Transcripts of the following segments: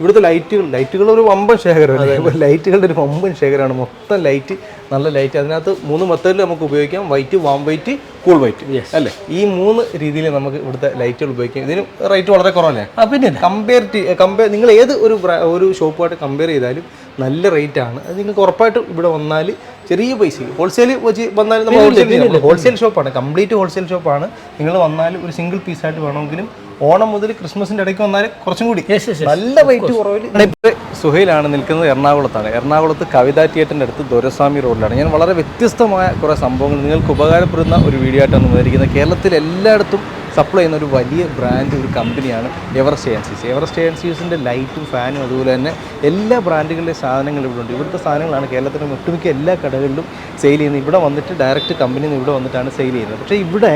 ഇവിടുത്തെ ലൈറ്റുകൾ ലൈറ്റുകൾ ഒരു വമ്പൻ ശേഖരമാണ്. ലൈറ്റുകളുടെ ഒരു വമ്പൻ ശേഖരമാണ്. മൊത്തം ലൈറ്റ് നല്ല ലൈറ്റ് അതിനകത്ത് മൂന്ന് മെത്തേഡിൽ നമുക്ക് ഉപയോഗിക്കാം. White warm white cool white അല്ലേ? ഈ മൂന്ന് രീതിയിൽ നമുക്ക് ഇവിടുത്തെ ലൈറ്റുകൾ ഉപയോഗിക്കാം. ഇതിന് റേറ്റ് വളരെ കുറവല്ലേ? പിന്നെ കമ്പയർ കമ്പയർ നിങ്ങൾ ഏത് ഒരു ഒരു ഷോപ്പുമായിട്ട് കമ്പയർ ചെയ്താലും നല്ല റേറ്റ് ആണ്. അത് നിങ്ങൾക്ക് ഉറപ്പായിട്ടും ഇവിടെ വന്നാൽ ചെറിയ പൈസ. ഹോൾസെയിൽ വെച്ച് വന്നാൽ നമ്മൾ ഹോൾസെയിൽ ഹോൾസെയിൽ ഷോപ്പാണ് കംപ്ലീറ്റ് ഹോൾസെയിൽ ഷോപ്പാണ് നിങ്ങൾ വന്നാൽ ഒരു സിംഗിൾ പീസായിട്ട് വേണമെങ്കിലും ഓണം മുതൽ ക്രിസ്മസിന്റെ ഇടയ്ക്ക് വന്നാൽ കുറച്ചും കൂടി. നല്ല റേറ്റ് കുറവിൽ ഇപ്പോൾ സുഹൈലാണ് നിൽക്കുന്നത് എറണാകുളത്താണ്. എറണാകുളത്ത് കവിതാ തിയേറ്ററിന്റെ അടുത്ത് ദൊരസ്വാമി റോഡിലാണ്. ഞാൻ വളരെ വ്യത്യസ്തമായ കുറേ സംഭവങ്ങൾ നിങ്ങൾക്ക് ഉപകാരപ്പെടുന്ന ഒരു വീഡിയോ ആയിട്ടാണ് വന്നിരിക്കുന്നത്. കേരളത്തിൽ എല്ലായിടത്തും സപ്ലൈ ചെയ്യുന്ന ഒരു വലിയ ബ്രാൻഡ് ഒരു കമ്പനിയാണ് എവറസ്റ്റ് ഏജൻസീസ് എവറസ്റ്റ് ഏജൻസീസിന്റെ ലൈറ്റും ഫാനും അതുപോലെ തന്നെ എല്ലാ ബ്രാൻഡുകളുടെ സാധനങ്ങൾ ഇവിടെ ഉണ്ട് ഇവിടുത്തെ സാധനങ്ങളാണ് കേരളത്തിലെ ഒട്ടുമിക്ക എല്ലാ കടകളിലും സെയിൽ ചെയ്യുന്നത്. ഇവിടെ വന്നിട്ട് ഡയറക്റ്റ് കമ്പനിയിൽ നിന്ന് ഇവിടെ വന്നിട്ടാണ് സെയിൽ ചെയ്യുന്നത്. പക്ഷേ ഇവിടെ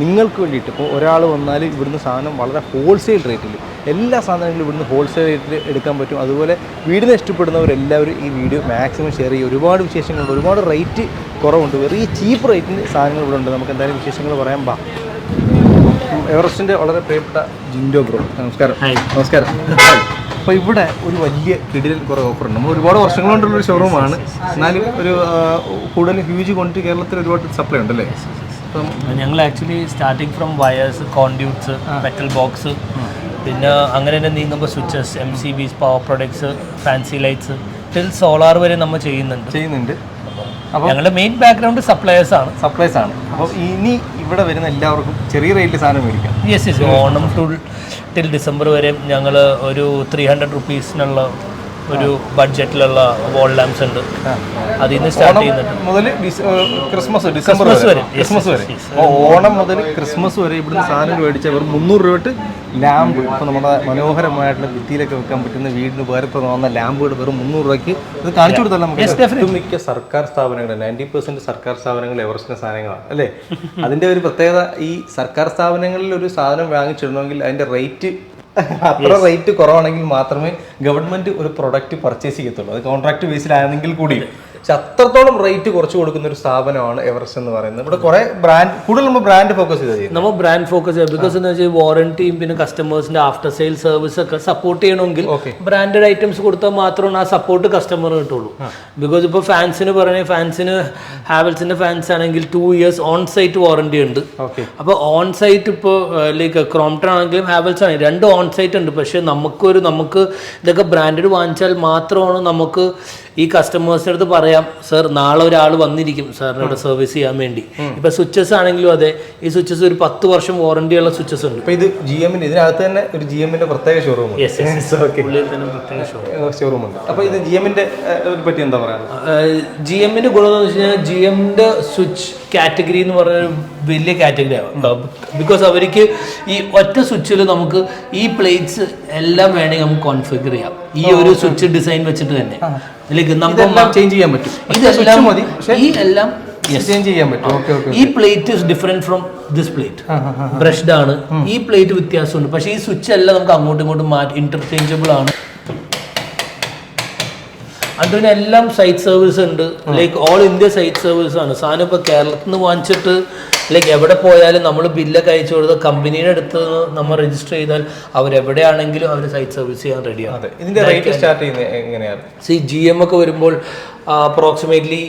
നിങ്ങൾക്ക് വേണ്ടിയിട്ട് ഇപ്പോൾ ഒരാൾ വന്നാൽ ഇവിടുന്ന് സാധനം വളരെ ഹോൾസെയിൽ റേറ്റിൽ എല്ലാ സാധനങ്ങളും ഇവിടുന്ന് ഹോൾസെയിൽ റേറ്റിൽ എടുക്കാൻ പറ്റും. അതുപോലെ വീടിനെ ഇഷ്ടപ്പെടുന്നവരെല്ലാവരും ഈ വീഡിയോ മാക്സിമം ഷെയർ ചെയ്യും ഒരുപാട് വിശേഷങ്ങളുണ്ട്. ഒരുപാട് റേറ്റ് കുറവുണ്ട്. വെറി ചീപ്പ് റേറ്റിന് സാധനങ്ങൾ ഇവിടെ ഉണ്ട്. നമുക്ക് എന്തായാലും വിശേഷങ്ങൾ പറയാൻ പാ എവറസ്റ്റിന്റെ വളരെ പ്രിയപ്പെട്ട ജിൻഡോ ബ്രോ നമസ്കാരം. നമസ്കാരം. അപ്പോൾ ഇവിടെ ഒരു വലിയ കിടിലൻ കുറേ ഓഫർ ഉണ്ട്. നമ്മൾ ഒരുപാട് വർഷങ്ങൾ കൊണ്ടുള്ള ഒരു ഷോറൂമാണ് എന്നാലും ഒരു കൂടുതൽ ഹ്യൂജ് ക്വാണ്ടിറ്റി കേരളത്തിൽ ഒരുപാട് സപ്ലൈ ഉണ്ടല്ലേ? അപ്പം ഞങ്ങൾ actually starting from wires conduits metal box പിന്നെ അങ്ങനെ തന്നെ നീങ്ങുമ്പോൾ switches M C Bs power products fancy lights till solar വരെ നമ്മൾ ചെയ്യുന്നുണ്ട്. ചെയ്യുന്നുണ്ട്. അപ്പോൾ ഞങ്ങളുടെ മെയിൻ ബാക്ക്ഗ്രൗണ്ട് സപ്ലയേഴ്സ് ആണ്. സപ്ലൈസ് ആണ്. അപ്പോൾ ഇനി ഇവിടെ വരുന്ന എല്ലാവർക്കും ചെറിയ റേറ്റിൽ സാധനം മേടിക്കാം. Yes yes Onam to till December വരെ ഞങ്ങൾ ഒരു ത്രീ ഹൺഡ്രഡ് റുപ്പീസിനുള്ള ഒരു ബഡ്ജറ്റിലുള്ള വോൾ ലാംപ്സ് ഉണ്ട്. അതിൽ നിന്ന് സ്റ്റാർട്ട് ചെയ്യുന്നുണ്ട്. മുതൽ ക്രിസ്മസ് ഡിസംബർ വരെ. ക്രിസ്മസ് വരെ. ഓണം മുതൽ ക്രിസ്മസ് വരെ ഇവിടുന്ന് സാധനങ്ങൾ മേടിച്ച വെറും മുന്നൂറ് രൂപ ലാമ്പ്. ഇപ്പോൾ നമ്മുടെ മനോഹരമായിട്ടുള്ള ഭിത്തിയിലൊക്കെ വെക്കാൻ പറ്റുന്ന വീടിന് ഉപകാരപ്രദമാകുന്ന ലാമ്പുകൾ വെറും മുന്നൂറ് രൂപയ്ക്ക് ഇത് കാണിച്ചു കൊടുത്താൽ നമുക്ക്? മിക്ക. സർക്കാർ സ്ഥാപനങ്ങൾ നയന്റി പെർസെന്റ് സർക്കാർ സ്ഥാപനങ്ങൾ എവറസ്റ്റിന്റെ സാധനങ്ങളാണ് അല്ലേ? അതിന്റെ ഒരു പ്രത്യേകത ഈ സർക്കാർ സ്ഥാപനങ്ങളിൽ ഒരു സാധനം വാങ്ങിച്ചിടണമെങ്കിൽ അതിന്റെ റേറ്റ് അത്ര റേറ്റ് കുറവാണെങ്കിൽ മാത്രമേ ഗവൺമെന്റ് ഒരു പ്രൊഡക്റ്റ് പർച്ചേസ് ചെയ്യത്തുള്ളൂ. അത് കോൺട്രാക്ട് ബേസിലാണെങ്കിൽ കൂടി. പക്ഷെ അത്രത്തോളം റേറ്റ് കുറച്ച് കൊടുക്കുന്ന ഒരു സ്ഥാപനമാണ് എവറസ്റ്റ് എന്ന് പറയുന്നത്. ഇവിടെ കുറെ ബ്രാൻഡ് കൂടുതൽ നമ്മൾ ബ്രാൻഡ് ഫോക്കസ് ചെയ്ത് നമ്മൾ ബ്രാൻഡ് ഫോക്കസ് ബിക്കോസ് എന്ന് വെച്ചാൽ വാറന്റിയും പിന്നെ കസ്റ്റമേഴ്സിന്റെ ആഫ്റ്റർ സെയിൽ സർവീസ് ഒക്കെ സപ്പോർട്ട് ചെയ്യണമെങ്കിൽ ബ്രാൻഡഡ് ഐറ്റംസ് കൊടുത്താൽ മാത്രമാണ് ആ സപ്പോർട്ട് കസ്റ്റമർ കിട്ടുള്ളൂ. ബിക്കോസ് ഇപ്പോൾ ഫാൻസിന് പറഞ്ഞ ഫാൻസിന് ഹാവൽസിന്റെ ഫാൻസ് ആണെങ്കിൽ two years on site warranty ഉണ്ട് അപ്പോൾ ഓൺ സൈറ്റ് ഇപ്പോൾ ലൈക്ക് ക്രോംപ്ടൺ ആണെങ്കിലും ഹാവൽസ് ആണെങ്കിലും രണ്ട് ഓൺ സൈറ്റ് ഉണ്ട്. പക്ഷേ നമുക്കൊരു നമുക്ക് ഇതൊക്കെ ബ്രാൻഡഡ് വാങ്ങിച്ചാൽ മാത്രമാണ് നമുക്ക് ഈ കസ്റ്റമേഴ്സിന്റെ അടുത്ത് പറയാം സർ നാളെ ഒരാൾ വന്നിരിക്കും സാറിന് ഇവിടെ സർവീസ് ചെയ്യാൻ വേണ്ടി. ഇപ്പൊ സ്വിച്ചസ് ആണെങ്കിലും അതെ ഈ സ്വിച്ചസ് ഒരു പത്ത് വർഷം വാറണ്ടി ഉള്ള സ്വിച്ചസ് ഉണ്ട്. ഇത് ജി എമ്മിന്റെ ഇതിനകത്ത് തന്നെ ഒരു ജി എമ്മിന്റെ പ്രത്യേക ഷോറൂം ഷോറൂം ഉണ്ട്. അപ്പൊ ഇത് ജി എമ്മിന്റെ പറ്റി എന്താ പറയാ ജി എമ്മിന്റെ ഗുണം എന്ന് വെച്ച് കഴിഞ്ഞാൽ ജി എമ്മിന്റെ സ്വിച്ച് കാറ്റഗറി എന്ന് പറഞ്ഞ വലിയ കാറ്റഗറി ആവും ബിക്കോസ് അവർക്ക് ഈ ഒറ്റ സ്വിച്ചിൽ നമുക്ക് ഈ പ്ലേറ്റ്സ് എല്ലാം വേണമെങ്കിൽ നമുക്ക് കോൺഫിഗർ ചെയ്യാം. ഈ ഒരു സ്വിച്ച് ഡിസൈൻ വെച്ചിട്ട് തന്നെ. ഇതിലേക്ക് നമുക്ക് ചേഞ്ച് ചെയ്യാൻ പറ്റും. ഇതെല്ലാം ഈ എല്ലാം ചേഞ്ച് ചെയ്യാൻ പറ്റും. ഈ plate is different from this plate brushed ആണ്. ഈ പ്ലേറ്റ് വ്യത്യാസമുണ്ട്. പക്ഷേ ഈ സ്വിച്ച് എല്ലാം നമുക്ക് അങ്ങോട്ടും ഇങ്ങോട്ടും മാറ്റി ഇന്റർചേഞ്ചബിൾ ആണ്. അതുപോലെ എല്ലാം സൈറ്റ് സർവീസ് ഉണ്ട്. Like all India site service ആണ്. സാധനം ഇപ്പോൾ കേരളത്തിൽ നിന്ന് വാങ്ങിച്ചിട്ട് ലൈക്ക് എവിടെ പോയാലും നമ്മൾ ബില്ലൊക്കെ അയച്ചു കൊടുത്ത് കമ്പനിയുടെ അടുത്ത് നമ്മൾ രജിസ്റ്റർ ചെയ്താൽ അവരെവിടെയാണെങ്കിലും അവർ സൈറ്റ് സർവീസ് ചെയ്യാൻ റെഡിയാണ് ഇതിന്റെ റേറ്റ് സ്റ്റാർട്ട് ചെയ്യുന്നത് എങ്ങനെയാണ്? സി ജി എം ഒക്കെ വരുമ്പോൾ അപ്രോക്സിമേറ്റ്ലി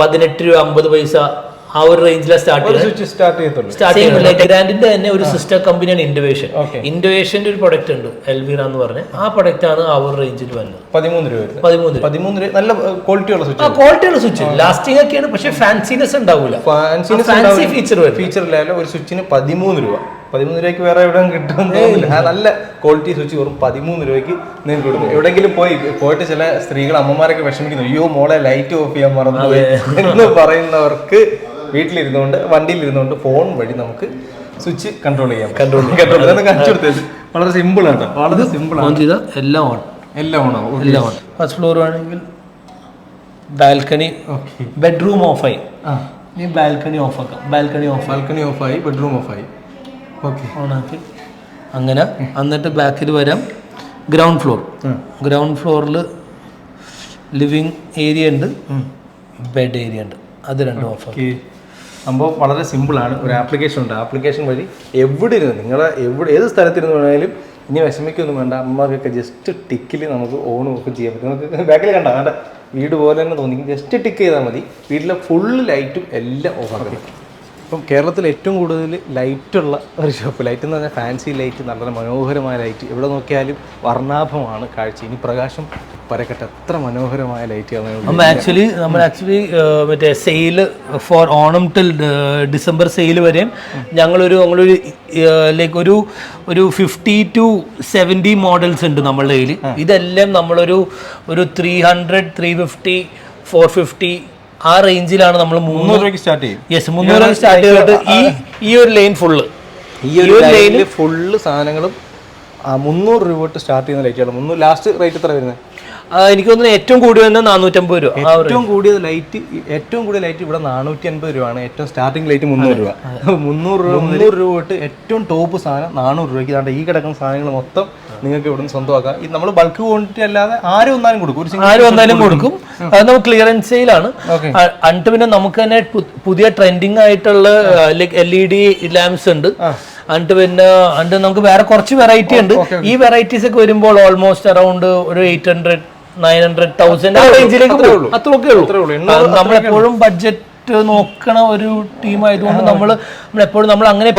പതിനെട്ട് രൂപ അമ്പത് പൈസ ആ ഒരു റേഞ്ചിലാണ് സ്റ്റാർട്ട് സ്റ്റാർട്ട് ചെയ്യത്തുള്ളൂ. സ്റ്റാർട്ട് ചെയ്യുന്നുണ്ട് ഗ്രാൻഡിന്റെ തന്നെ ഒരു സിസ്റ്റർ കമ്പനിയാണ് ഇൻഡോവേഷൻ. ഇൻഡോവേഷന്റെ ഒരു പ്രൊഡക്റ്റ് ഉണ്ട് എൽവിറ എന്ന് പറഞ്ഞ. ആ പ്രൊഡക്റ്റ് ആണ് ആ ഒരു റേഞ്ചിൽ വരുന്നത് പതിമൂന്ന് രൂപ പതിമൂന്ന് രൂപ. പതിമൂന്ന് രൂപ. നല്ല ക്വാളിറ്റി ഉള്ള ആ സ്വിച്ച് ക്വാളിറ്റിയുള്ള സ്വിച്ച് ലാസ്റ്റിംഗ് ഒക്കെയാണ് പക്ഷെ ഫാൻസിനെസ് ഉണ്ടാവില്ല. ഫാൻസി ഫീച്ചർ ഫീച്ചർ ഒരു സ്വിച്ചിന് പതിമൂന്ന് രൂപ. പതിമൂന്ന് രൂപയ്ക്ക് വേറെ എവിടെ കിട്ടുന്നില്ല നല്ല ക്വാളിറ്റി സ്വിച്ച് വെറും പതിമൂന്ന് രൂപയ്ക്ക് നിങ്ങൾക്ക് കൊടുക്കും. എവിടെയെങ്കിലും പോയി പോയിട്ട് ചില സ്ത്രീകൾ അമ്മമാരൊക്കെ വിഷമിക്കുന്നു. അയ്യോ മോളെ ലൈറ്റ് ഓഫ് ചെയ്യാൻ മറന്നു എന്ന് പറയുന്നവർക്ക് വീട്ടിലിരുന്നുകൊണ്ട് വണ്ടിയിലിരുന്നുകൊണ്ട് ഫോൺ വഴി നമുക്ക് സ്വിച്ച് കൺട്രോൾ ചെയ്യാം കൺട്രോൾ കൺട്രോൾ കാണിച്ചു കൊടുത്തത് വളരെ സിമ്പിൾ ആണ് കേട്ടോ. വളരെ സിമ്പിൾ ഓൺ ആണ്. എല്ലാം ഓൺ എല്ലാം ആണോ എല്ലാം ഓൺ ഫസ്റ്റ് ഫ്ലോർ ആണെങ്കിൽ ബാൽക്കണി ബെഡ്റൂം ഓഫായി ആ. ഇനി ബാൽക്കണി ഓഫ് ആക്കാം. ബാൽക്കണി ഓഫ് ബാൽക്കണി ഓഫായി ബെഡ്റൂം ഓഫായി ഓണാക്കി. അങ്ങനെ എന്നിട്ട് ബാക്കിൽ വരാം ഗ്രൗണ്ട് ഫ്ലോർ. ഗ്രൗണ്ട് ഫ്ലോറിൽ ലിവിങ് ഏരിയ ഉണ്ട് ബെഡ് ഏരിയ ഉണ്ട്. അത് രണ്ടും ഓഫർ സംഭവം വളരെ സിമ്പിളാണ്. ഒരു ആപ്ലിക്കേഷൻ ഉണ്ട്. ആപ്ലിക്കേഷൻ വഴി എവിടെ ഇരുന്ന് നിങ്ങൾ എവിടെ ഏത് സ്ഥലത്തിരുന്ന് വേണമെങ്കിലും ഇനി വിഷമിക്കൊന്നും വേണ്ട. അമ്മമാർക്കൊക്കെ ജസ്റ്റ് ടിക്കിൽ നമുക്ക് ഓൺ ഓഫ് ചെയ്യാൻ പറ്റും. നമുക്ക് ബാക്കിൽ കണ്ട? വേണ്ട വീട് പോലെ തന്നെ തോന്നി ജസ്റ്റ് ടിക്ക് ചെയ്താൽ മതി. വീട്ടിലെ ഫുൾ ലൈറ്റും എല്ലാം ഓഫ് ഓഫാക്കി ഇപ്പം കേരളത്തിൽ ഏറ്റവും കൂടുതൽ ലൈറ്റുള്ള ഒരു ഷോപ്പ് ലൈറ്റ് എന്ന് പറഞ്ഞാൽ ഫാൻസി ലൈറ്റ് നല്ല മനോഹരമായ ലൈറ്റ്. എവിടെ നോക്കിയാലും വർണാഭമാണ് കാഴ്ച. ഇനി പ്രകാശം പരക്കട്ടെ. എത്ര മനോഹരമായ ലൈറ്റുകളാണ് നമ്മൾ ആക്ച്വലി നമ്മൾ ആക്ച്വലി മറ്റേ sale for Onam till December sale വരെയും ഞങ്ങളൊരു ഞങ്ങളൊരു ലൈക്ക് ഒരു ഒരു ഫിഫ്റ്റി ടു സെവന്റി മോഡൽസ് ഉണ്ട് നമ്മളുടെ കയ്യിൽ ഇതെല്ലാം നമ്മളൊരു ഒരു three hundred three fifty four fifty ആ റേഞ്ചിലാണ് നമ്മൾ മൂന്ന് മുന്നൂറ് രൂപയ്ക്ക് സ്റ്റാർട്ട് ചെയ്യും. യെസ് മുന്നൂറ് സ്റ്റാർട്ട് ചെയ്തിട്ട് ഈ ഈ ഒരു ലൈൻ ഫുള്ള് ഈ ഒരു ലൈനിൽ ഫുള്ള് സാധനങ്ങളും മുന്നൂറ് രൂപ തൊട്ട് സ്റ്റാർട്ട് ചെയ്യുന്ന ലൈറ്റുകൾ മുന്നൂറ് ലാസ്റ്റ് റേറ്റ് എത്ര വരുന്നത് എനിക്ക് തോന്നുന്നു ഏറ്റവും കൂടി വന്നത് നാനൂറ്റമ്പത് രൂപ. ഏറ്റവും കൂടിയത് ലൈറ്റ് ഏറ്റവും കൂടിയ ലൈറ്റ് ഇവിടെ നാനൂറ്റി അൻപത് രൂപയാണ്. ഏറ്റവും സ്റ്റാർട്ടിംഗ് ലൈറ്റ് മുന്നൂറ് രൂപ. മുന്നൂറ് രൂപ മുന്നൂറ് രൂപ തൊട്ട് ഏറ്റവും ടോപ്പ് സാധനം നാനൂറ് രൂപയ്ക്ക്. ദാണ്ടെ ഈ കിടക്കുന്ന സാധനങ്ങൾ മൊത്തം നിങ്ങൾക്ക് ഇവിടെ നിന്ന് സ്വന്തമാക്കാം. ഈ നമ്മൾ ബൾക്ക് ക്വാണ്ടിറ്റി അല്ലാതെ ആരും ഒന്നാലും കൊടുക്കും. ആരും ഒന്നാലും കൊടുക്കും. അത് നമുക്ക് ക്ലിയറൻസ് സെയിലാണ്. അണ്ട് പിന്നെ നമുക്ക് തന്നെ പുതിയ ട്രെൻഡിങ് ആയിട്ടുള്ള like L E D lamps ഉണ്ട്. അണ്ട് പിന്നെ അണ്ട് നമുക്ക് വേറെ കുറച്ച് വെറൈറ്റി ഉണ്ട്. ഈ വെറൈറ്റീസ് ഒക്കെ വരുമ്പോൾ ഓൾമോസ്റ്റ് അറൌണ്ട് ഒരു eight hundred nine hundred thousand ആ റേഞ്ചിലേക്ക് പോകും. അത്രയൊക്കെ ഉള്ളൂ. നമ്മളെപ്പോഴും ബഡ്ജറ്റ് നോക്കണ ഒരു ടീം ആയതുകൊണ്ട് നമ്മൾ നമ്മളെപ്പോഴും നമ്മൾ അങ്ങനെ up